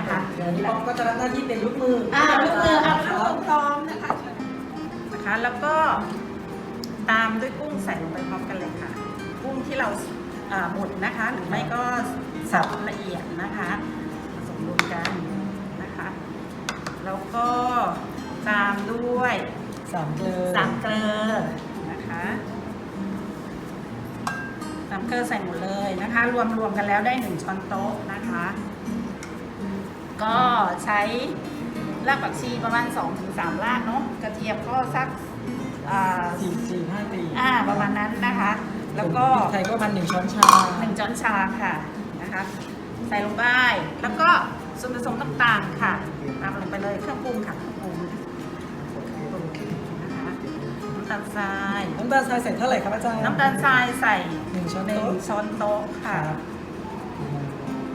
นนี้ใช่ครับนะคะเดี๋ยวนี้ป๊อปก็จะรับหน้าที่เป็นลูกมืออ่าลูกมือเอาคเข้ารับพร้อมนะคะนะคะ แล้วก็ตามด้วยกุ้งใส่ลงไปพร้อมกันเลยค่ะ กุ้งที่เราอ่าบดนะคะ หรือไม่ก็สับละเอียดนะคะผสมรวมกันนะคะ แล้วก็ตามด้วยสามเกลือสามเกลือนะคะสามเกลือใส่หมดเลยนะคะ รวมรวมกันแล้วได้หนึ่งช้อนโต๊ะนะคะ ก็ใช้รากผักชีประมาณ 2-3ถึงรากเนาะกระเทียมก็สักอ่าสี่สี่ห้าตีอ่าประมาณนั้นนะคะ แล้วก็พริไทยก็ประมันหนึ่งช้อนชาหนึ่งช้อนชาค่ะนะคะใส่ลงไปแล้วก็ส่วนผสมต่างๆค่ะตามลงไปเลยเครื่องปรุงค่ะเครื่องปรุงนะคะน้ำตาลทรายน้ำตาลทรายใส่เท่าไหร่ครับอาจารย์น้ำตาลทรายใส่หนึ่งช้อนหนึ่โต๊ะงช้อนโต๊ะค่ะครับ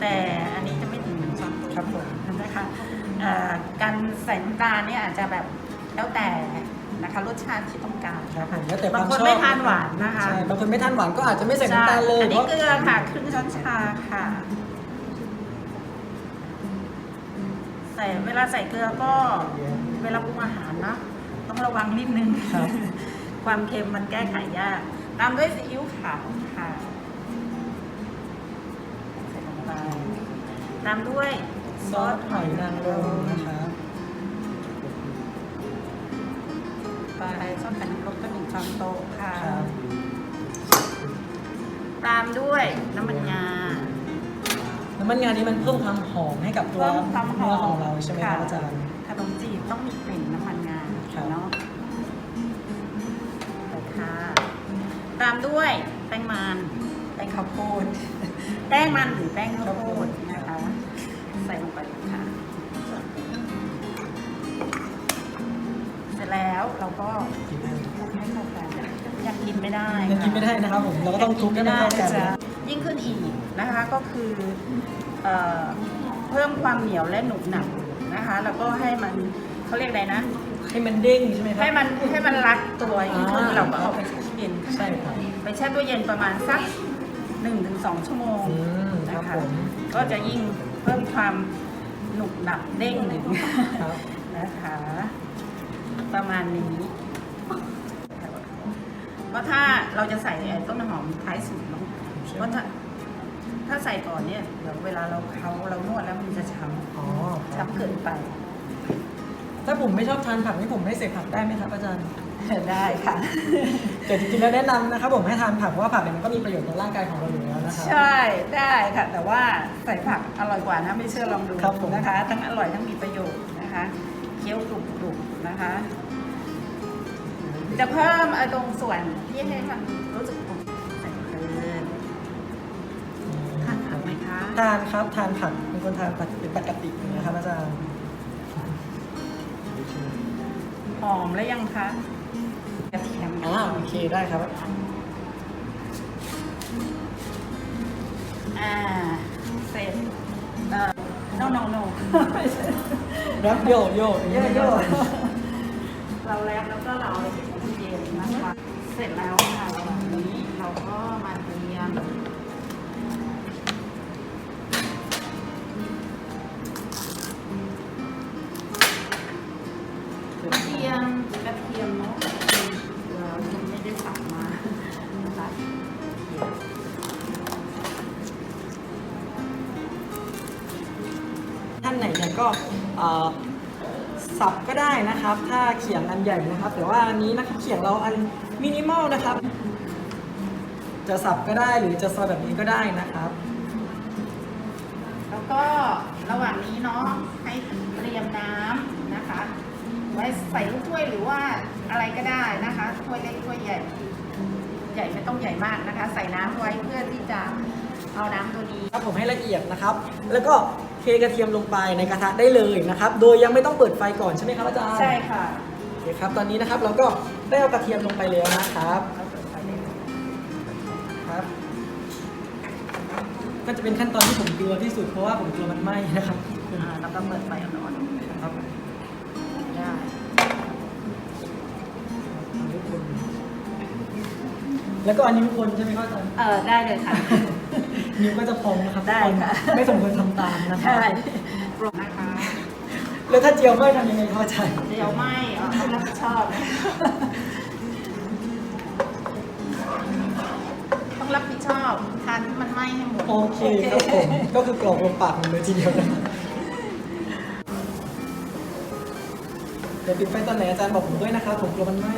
แต่อันนี้จะไม่ถึงหนึ่งช้อนโต๊ะครับผม นะคะเอ่อการใส่น้ำตาลเนี่ยอาจจะแบบแล้วแต่นะคะรสชาติที่ต้องการครับผมแล้วแต่บางคนวชอบไม่ทานหวานนะคะใช่บางคนไม่ทานหวานก็อาจจะไม่ใส่น้ำตาลเลยอันนี้เพเกราะลือค่ะครึ่งช้อนชาค่ะ ใส่เวลาใส่เกลือก็เวลาปรุงอาหารเนอะต้องระวังนิดนึงครับความเค็มมันแก้ไขยาก ตามด้วยซีอิ๊วขาวค่ะใส่ลงไปตามด้วย ซอสหอยนางรมนะครับไปซอสไข่นางรมก็หนึ่งช้อนโต๊ะค่ะครับตามด้วยน้ำมันงา น้ำมันงานนี้มันเพิ่มความหอมให้กับตัวเพิ่มความหอมเนื้อของเราใช่ไหมครับค่ะ อาจารย์ ขนมจีบต้องมีกลิ่นน้ำมันงาครับ เนาะไปค่ะ ตามด้วยแป้งมัน แป้งข้าวโพด แป้งมันหรือแป้งข้าวโพด ก็คลุกให้เข้ากันยังกินไม่ได้ยังกินไม่ได้นะครับผมเราก็ต้องคลุกให้มันเข้ากันไม่ได้ะยิ่งขึ้นอีกนะคะก็คือเอ่อเพิ่มความเหนียวและหนุบหนับนะคะ แล้วก็ให้มันเขาเรียกอะไรนะ ให้มันเด้งใช่ไหมครัให้มันให้มันรัดตัวยิ่งขึ้นอ่า เราก็เอาไปแช่ตู้เย็นใช่ครับไปแช่ตู้เย็นประมาณสัก1นถึงสชั่วโมงอืมคนะรับคะผมก็จะยิ่งเพิ่มความหนุบหนับเด้งหนึ่งครับ นะคะ ประมาณนี้ เพราะถ้าเราจะใส่ไอ้ต้นหอมท้ายสุดเนาะเพราะถ้าถ้าใส่ก่อนเนี่ยเดี๋ยวเวลาเราเขาเรานวดแล้วมันจะช้อ๋อำช้ำเกินไป ถ้าผมไม่ชอบทานผักนี่ผมไม่ใส่ผักได้ไหมครับอาจารย์ได้ค่ะแต่จริงๆแล้วแนะนำนะครับผมให้ทานผักเพราะว่าผักเนี่ยมันก็มีประโยชน์ต่อร่างกายของเราอยู่แล้วนะครับใช่ได้ค่ะ แต่ว่าใส่ผักอร่อยกว่านะไม่เชื่อลองดูครับผมนะคะ ทั้งอร่อยทั้งมีประโยชน์นะคะ เคี้ยวกรุบกรุบๆ นะคะ จะเพิ่มไอ้ตรงส่วนที่ให้มันรู้สึกกรุบใส่เลยทานผักไหมคะทานครับทานผักเป็นคนทานผักเป็นปกติอยู่นะครับอาจารย์หอมแล้วยังคะกระเทียมอ่าโอเคได้ครับอ่าเสร็จเอ่อ no no no รับโยโย่โยโย่ เราแล้วแล้วก็เราเอาไปที่ตู้เย็นนะคะ เสร็จแล้วค่ะระหว่างนี้เราก็มาเตรียมกระเทียมกระเทียมเนาะเรายังไม่ได้สั่งมานะคะท่านไหนเนี่ยก็เอ่อ สับก็ได้นะครับ ถ้าเขียงอันใหญ่นะครับ แต่ว่าอันนี้นะครับเขียงเราอันมินิมอลนะครับ จะสับก็ได้หรือจะซอยแบบนี้ก็ได้นะครับ แล้วก็ระหว่างนี้เนาะให้เตรียมน้ำนะคะ ไว้ใส่ลูกถ้วยหรือว่าอะไรก็ได้นะคะถ้วยเล็กถ้วยใหญ่ใหญ่ไม่ต้องใหญ่มากนะคะ ใส่น้ำไว้เพื่อที่จะเอาน้ำตัวนี้ครับผมให้ละเอียดนะครับ แล้วก็ เทกระเทียมลงไปในกระทะได้เลยนะครับ โดยยังไม่ต้องเปิดไฟก่อนใช่ไหมครับอาจารย์ใช่ค่ะโอเคครับ ตอนนี้นะครับเราก็ได้เอากระเทียมลงไปแล้วนะครับเราเปิดไฟได้เลยครับ ก็จะเป็นขั้นตอนที่ผมกลัวที่สุดเพราะว่าผมกลัวมันไหม้นะครับอ่าแล้วก็เปิดไฟอ่อนๆครับได้ทุกคนแล้วก็อันนิ้วคนใช่ไหมครับอาจารย์ เออได้เลยค่ะ นิ้วก็จะพองนะครับได้ทุกนค่ะ ไม่สมควรทำตามนะครับใช่ปรุงนะคะแล้วถ้าเจียวไม่ทำยังไงครับอาจารย์เดี๋ยวไม่เอ่อต้องรับผิดชอบ ต้องรับผิดชอบทานที่มันไหม้ให้หมด โอเคครับผมก็คือกรอกลงปากมันเลยทีเดียวนะครับเดี๋ยวปิดไฟตอนไหนอาจารย์บอกผมด้วยนะครับผมกลัวมันไหม้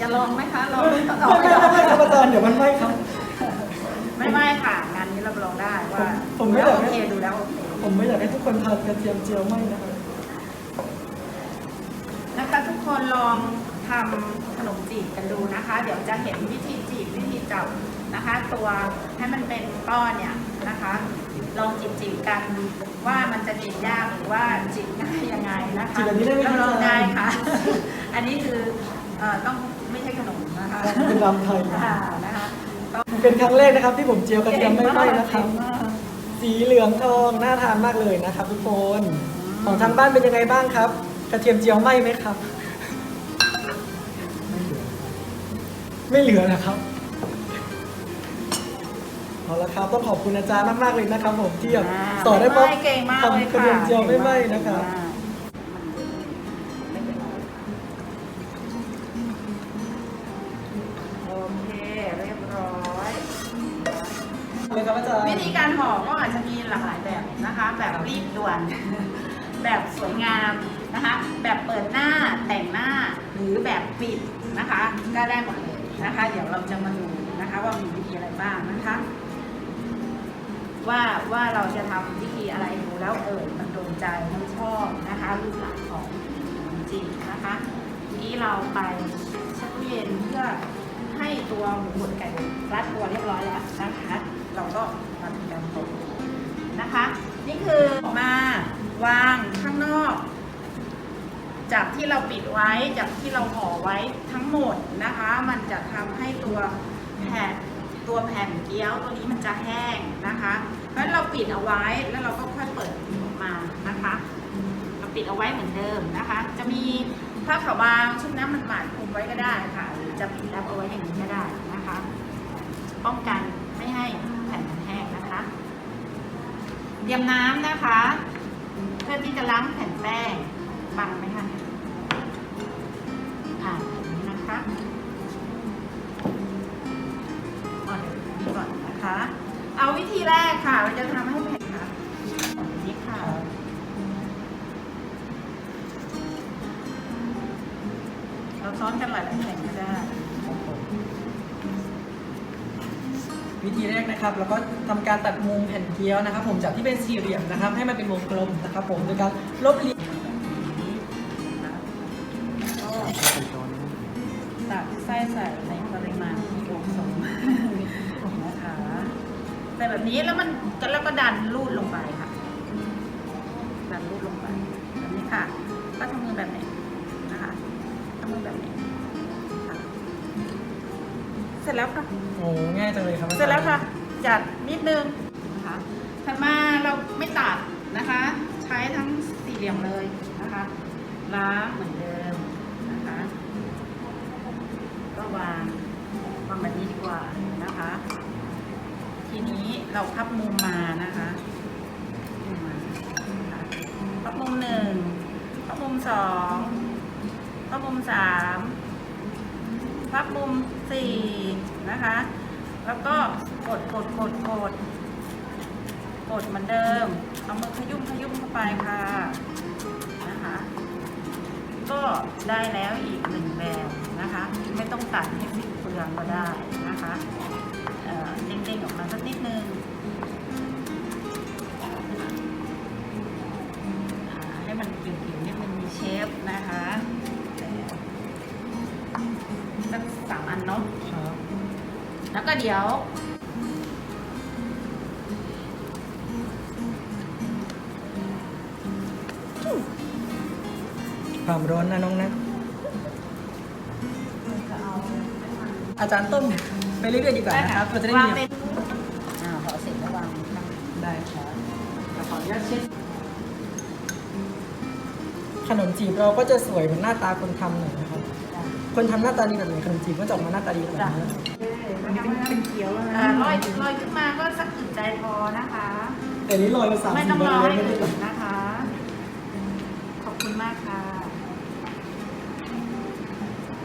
จะลองไหมคะ ลองไม่ต่ไม่อไม่ไม่ครับอาจารย์เดี๋ยวมันไหม้ครับ ไม่ไม่ค่ะ งานนี้รับรองได้ว่าผมไม่แล้วอยากโอให้เคดูแล้วโอเคผมไม่อยากให้ทุกคนทานกระเทียมเจียวไหม้นะครับนะคะทุกคนลองทำขนมจีบกันดูนะคะ เดี๋ยวจะเห็นวิธีจีบวิธีจับนะคะ ตัวให้มันเป็นก้อนเนี่ยนะคะ ลองจีบจีบๆกันว่ามันจะจีบยากหรือว่าจีบง่ายยังไงนะคะจีบแบบนี้ได้ไหมรับรองอาจารย์ได้ค่ะ อันนี้คือเอ่อต้องไม่ใช่ขนมนะคะเป็นรำไทยนะอ่านะคะต้อง เป็นครั้งแรกนะครับที่ผมเจียวกระเทียมไม่ไหม้นะครับเก่งมากสีเหลืองทองน่าทานมากเลยนะครับ ทุกคน ของทางบ้านเป็นยังไงบ้างครับ กระเทียมเจียวไหม้ไหมครับ ไม่เหลือนะครับเอาละครับต้องขอบคุณอาจารย์มากๆเลยนะครับ ผมที่แบบาสอนได้ไม่เก่งมากเลยทำกระค่ะ เทียมเจียวไม่ไหม้นะครับ รีบด่วน แบบสวยงามนะคะ แบบเปิดหน้าแต่งหน้าหรือแบบปิดนะคะก็ได้หมดเลยนะคะ เดี๋ยวเราจะมาดูนะคะว่ามีวิธีอะไรบ้างนะคะ ว่าว่าเราจะทำวิธีอะไรดูแล้วเออมันโดนใจมันชอบนะคะลูกหลานของจีบนะคะเมื่อกี้เราไปแช่ตู้เย็นเพื่อให้ตัวหมูบดไก่รัดตัวเรียบร้อยแล้วนะคะ เราก็มาทำการตกนะคะ นี่คือมาวางข้างนอก จากที่เราปิดไว้จากที่เราห่อไว้ทั้งหมดนะคะ มันจะทำให้ตัวแผ่นตัวแผ่นเกี๊ยวตัวนี้มันจะแห้งนะคะเพราะเราปิดเอาไว้แล้วเราก็ค่อยเปิดออกมานะคะ เราปิดเอาไว้เหมือนเดิมนะคะ จะมีผ้าขาวบางชุบน้ำมันหมาดคลุมไว้ก็ได้ค่ะหรือจะปิดแรปเอาไว้อย่างนี้ก็ได้นะคะ ป้องกันไม่ให้แผ่นมันแห้งนะคะ เตรียมน้ำนะคะ เพื่อที่จะล้างแผ่นแป้งบังไหมคะอ่านี้นะคะเอาเดี๋ยวนี้ก่อนนะคะ เอาวิธีแรกค่ะ เราจะทำให้แผ่นค่ะแบบนี้ค่ะเราซ้อนกันหลายแผ่นก็ได้ วิธีแรกนะครับแล้วก็ทำการตัดมุมแผ่นเกี๊ยวนะครับ ผมจากที่เป็นสี่เหลี่ยมนะครับ ให้มันเป็นวงกลมนะครับ ผมโดยการลบเหลี่ยมตักไส้ใส่ในปริมาณที่เหมาะสมนะคะใส่แบบนี้แล้วมันแล้วก็ดันรูดลงไปค่ะ ดันรูดลงไปแบบนี้ค่ะ เสร็จแล้วค่ะ โอ้ง่ายจังเลยครับอาจารย์เสร็จแล้วค่ะ จัดนิดนึงนะคะถัดมาเราไม่ตัดนะคะ ใช้ทั้งสี่เหลี่ยมเลยนะคะล้างเหมือนเดิมนะคะ ก็วางวางแบบนี้ดีกว่านะคะ ทีนี้เราพับมุมมานะคะมุมมานะคะพับมุมหนึ่งพับมุมสองพับมุมสามพับมุม สี่นะคะ แล้วก็กดกดกดกดกดเหมือนเดิม เอามือขยุ่มขยุ่มเข้าไปค่ะ นะคะ ก็ได้แล้วอีกหนึ่งแบบนะคะ ไม่ต้องตัดให้สิ้นเปลืองก็ได้นะคะเอ่อเด้งๆออกมาสักนิดนึง มอันเนาะครับแล้วก็เดี๋ยว ความร้อนนะน้องนะ อาจารย์ต้มไปเรื่อยๆดีกว่านะครับเราจะได้วางมีเป็นอ่าพอเสร็จแล้ววางข้างได้ครับแต่ขออนุญาตเช็ดขนมจีบเราก็จะสวยเหมือนหน้าตาคนทำหน่อยนะครับได้ คนทำหน้าตาดีแบบไหนขนมจีบก็จะออกมาหน้าตาดีแบบนี้อันนี้เป็นเป็นเขียวอะอ่านะลอยลอยขึ้นมาก็สักอึดใจพอนะคะ แต่นี้ลอยมาสามไม่สี่ต้องวันรอเลยให้ไม่ได้อื่แบบนนะคะ ขอบคุณมากค่ะ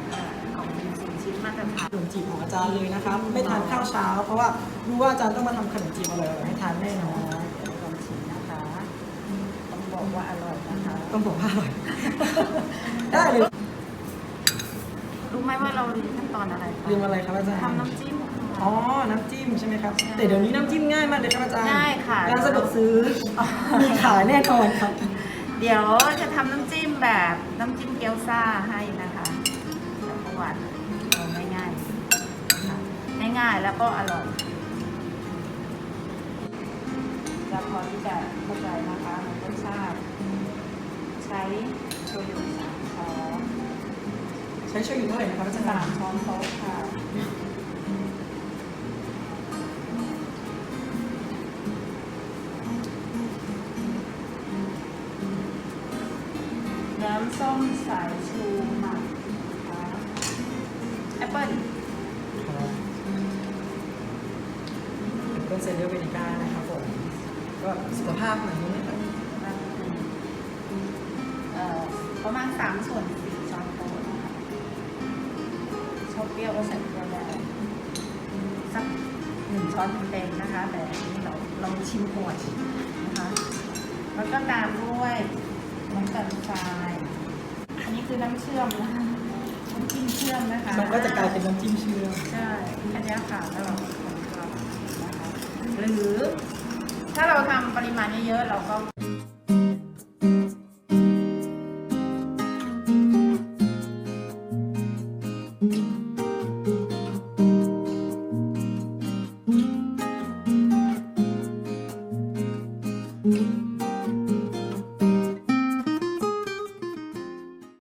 เอ่อกล่องเป็นสี่ชิ้นมาตรฐานขนมจีบของอาจารย์เลยนะครับไม่ทานข้าวเช้า เพราะว่ารู้ว่าอาจารย์ต้องมาทำขนมจีบอร่อยๆให้ทานแน่นอนลองชิมนะคะ ต้องบอกว่าอร่อยนะคะ ต้องบอกว่าอร่อยได้เลยรู้ ไหมว่าเราลืมขั้นตอนอะไรคะลืมอะไรครับอาจารย์ทำน้ำจิ้มค่ะ อ๋อ น้ำจิ้มใช่ไหมครับ แต่เดี๋ยวนี้น้ำจิ้มง่ายมากเลยครับอาจารย์ง่ายค่ะ ร้านสะดวกซื้อมีขายแน่นอนครับ เดี๋ยวจะทำน้ำจิ้มแบบน้ำจิ้มเกี๊ยวซ่าให้นะคะแล้วก็หวานเอาง่ายๆนะคะง่ายๆแล้วก็อร่อยจะพอที่จะเข้าใจนะคะรสชาติ ใช้โชยุสามช้อน ใช้โชยุเท่าไหร่นะครับอาจารย์สามช้อนโต๊ะค่ะน้ำส้มสายชูหมักนะคะแอปเปิ้ลครับเป็นเซเลเวนิก้านะครับผมก็สุขภาพหน่อยนิดนะครับเอ่อประมาณสามส่วนสี่ เปรี้ยวก็ใส่เกลือได้สักหนึ่งช้อนเต็มๆนะคะ แต่อันนี้เราเราชิมก่อนนะคะ แล้วก็ตามด้วยน้ำตาลทราย อันนี้คือน้ำเชื่อมนะคะน้ำจิ้มเชื่อมนะคะมันก็จะกลายเป็นน้ำจิ้มเชื่อมใช่แค่นี้ค่ะแล้วเราก็คนเรานะคะหรือถ้าเราทำปริมาณเยอะๆเราก็